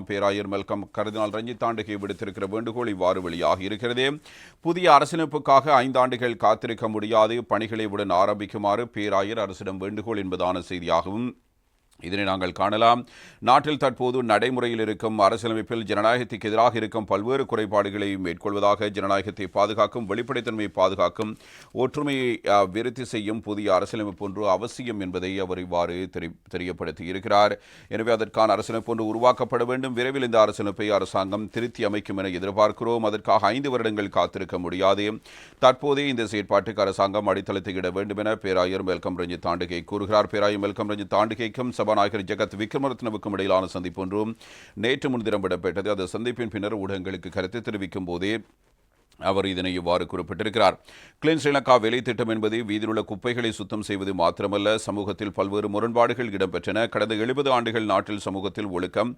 பேராயர் மெல்கம் கருதினால் ரஞ்சித் ஆண்டுகை விடுத்திருக்கிற வேண்டுகோள் இவ்வாறு வெளியாகி இருக்கிறது. புதிய அரசமைப்புக்காக ஐந்தாண்டுகள் காத்திருக்க முடியாது. பணிகளை உடன் ஆரம்பிக்குமாறு பேராயர் அரசிடம் வேண்டுகோள் என்பதான செய்தியாகவும் இதனை நாங்கள் காணலாம். நாட்டில் தற்போது நடைமுறையில் இருக்கும் அரசியலமைப்பில் ஜனநாயகத்துக்கு எதிராக இருக்கும் பல்வேறு குறைபாடுகளை மேற்கொள்வதாக ஜனநாயகத்தை பாதுகாக்கும் வெளிப்படைத்தன்மை பாதுகாக்கும் ஒற்றுமையை விருத்தி செய்யும் புதிய அரசியலமைப்பு ஒன்று அவசியம் என்பதை அவர் இவ்வாறு தெரியப்படுத்தி இருக்கிறார். எனவே அதற்கான அரசியலமைப்பு ஒன்று உருவாக்கப்பட வேண்டும். விரைவில் இந்த அரசியலமைப்பை அரசாங்கம் திருத்தி அமைக்கும் என எதிர்பார்க்கிறோம். அதற்காக ஐந்து வருடங்கள் காத்திருக்க முடியாது. தற்போதே இந்த செயற்பாட்டுக்கு அரசாங்கம் அடித்தளத்தை இட வேண்டும் என பேராயர் வெல்கம் ரஞ்சித் தாண்டுகை கூறுகிறார். பேராயர் வெல்கம் ரஞ்சித் தாண்டுகைக்கும் சபாநாயகர் ஜெகத் விக்ரமரத்னவுக்கும் இடையிலான சந்திப்பு ஒன்றும் நேற்று முன்தினம் இடம்பெற்றது அந்த சந்திப்பின் பின்னர் ஊடகங்களுக்கு கருத்து தெரிவிக்கும் போதே அவர் இதனை இவ்வாறு குறிப்பிட்டிருக்கிறார். கிளீன் ஸ்ரீலங்கா வேலை திட்டம் என்பது வீதியில் உள்ள குப்பைகளை சுத்தம் செய்வது மாத்திரமல்ல சமூகத்தில் பல்வேறு முரண்பாடுகள் இடம்பெற்றன. கடந்த எழுபது ஆண்டுகள் நாட்டில் சமூகத்தில் ஒழுக்கம்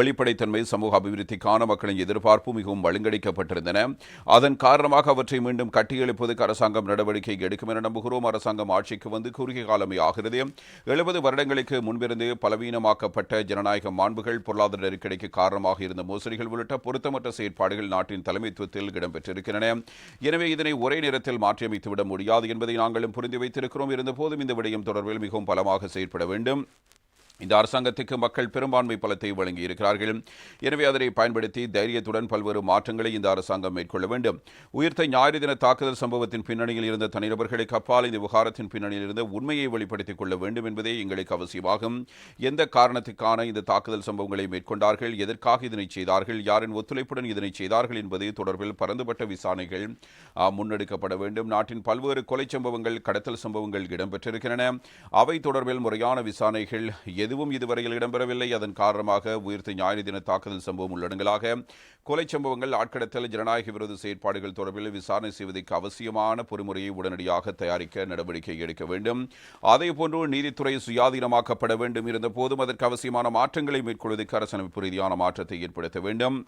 வெளிப்படைத்தன்மை சமூக அபிவிருத்திக்கான மக்களின் எதிர்பார்ப்பு மிகவும் வலுங்கடிக்கப்பட்டிருந்தன அதன் காரணமாக அவற்றை மீண்டும் கட்டியெழுப்பதற்கு அரசாங்கம் நடவடிக்கை எடுக்கும் என நம்புகிறோம். அரசாங்கம் ஆட்சிக்கு வந்து குறுகிய காலமே ஆகிறது. எழுபது வருடங்களுக்கு முன்பிருந்து பலவீனமாக்கப்பட்ட ஜனநாயக மாண்புகள் பொருளாதார நெருக்கடிக்கு காரணமாக இருந்த மோசடிகள் உள்ளிட்ட பொருத்தமற்ற செயற்பாடுகள் நாட்டின் தலைமைத்துவத்தில் இருக்கின்றன. எனவே இதனை ஒரே நேரத்தில் மாற்றியமைத்துவிட முடியாது என்பதை நாங்களும் புரிந்து வைத்திருக்கிறோம். இருந்தபோதும் இந்த விடயம் தொடர்பில் மிகவும் பலமாக செயற்பட வேண்டும். இந்த அரசாங்கத்துக்கு மக்கள் பெரும்பான்மை பலத்தை வழங்கி இருக்கிறார்கள் எனவே அதனை பயன்படுத்தி தைரியத்துடன் பல்வேறு மாற்றங்களை இந்த அரசாங்கம் மேற்கொள்ள வேண்டும். உயிர்த்த ஞாயிறு தின தாக்குதல் சம்பவத்தின் பின்னணியில் இருந்த தனிநபர்களுக்கு அப்பால் இந்த விவகாரத்தின் பின்னணியில் இருந்த உண்மையை வெளிப்படுத்திக் கொள்ள வேண்டும் என்பதே எங்களுக்கு அவசியமாகும். எந்த காரணத்துக்கான இந்த தாக்குதல் சம்பவங்களை மேற்கொண்டார்கள்? எதற்காக இதனை செய்தார்கள்? யாரின் ஒத்துழைப்புடன் இதனை செய்தார்கள் என்பது தொடர்பில் பரந்துபட்ட விசாரணைகள் முன்னெடுக்கப்பட வேண்டும். நாட்டின் பல்வேறு கொலை சம்பவங்கள் கடத்தல் சம்பவங்கள் இடம்பெற்றிருக்கின்றன. அவை தொடர்பில் முறையான விசாரணைகள் எதுவும் இதுவரையில் இடம்பெறவில்லை. அதன் காரணமாக உயிர்த்த ஞாயிறு தின தாக்குதல் சம்பவம் உள்ளடங்கலாக. கொலை சம்பவங்கள் ஆட்கடத்தல் ஜனநாயக விரோத செயற்பாடுகள் தொடர்பில் விசாரணை செய்வதற்கு அவசியமான பொறிமுறையை உடனடியாக தயாரிக்க நடவடிக்கை எடுக்க வேண்டும். அதேபோன்று நீதித்துறை சுயாதீனமாக்கப்பட வேண்டும். இருந்த போதும் அதற்கு அவசியமான மாற்றங்களை மேற்கொள்வதற்கு அரசமைப்பு ரீதியான மாற்றத்தை ஏற்படுத்த வேண்டும்.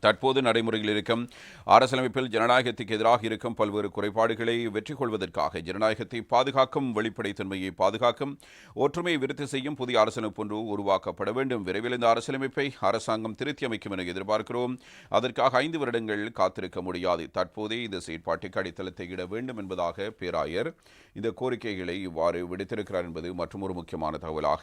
தற்போது நடைமுறையில் இருக்கும் அரசியலமைப்பில் ஜனநாயகத்துக்கு எதிராக இருக்கும் பல்வேறு குறைபாடுகளை வெற்றி கொள்வதற்காக ஜனநாயகத்தை பாதுகாக்கும் வெளிப்படைத்தன்மையை பாதுகாக்கும் ஒற்றுமையை விருத்தி செய்யும் புதிய அரசியலமைப்பு ஒன்று உருவாக்கப்பட வேண்டும். விரைவில் இந்த அரசியலமைப்பை அரசாங்கம் திருத்தி அமைக்கும் என எதிர்பார்க்கிறோம். அதற்காக ஐந்து வருடங்கள் காத்திருக்க முடியாது. தற்போதே இந்த செயற்பாட்டுக்கு அடித்தளத்தை இட வேண்டும் என்பதாக பேராயர் இந்த கோரிக்கைகளை இவ்வாறு விடுத்திருக்கிறார் என்பது மற்றொரு முக்கியமான தகவலாக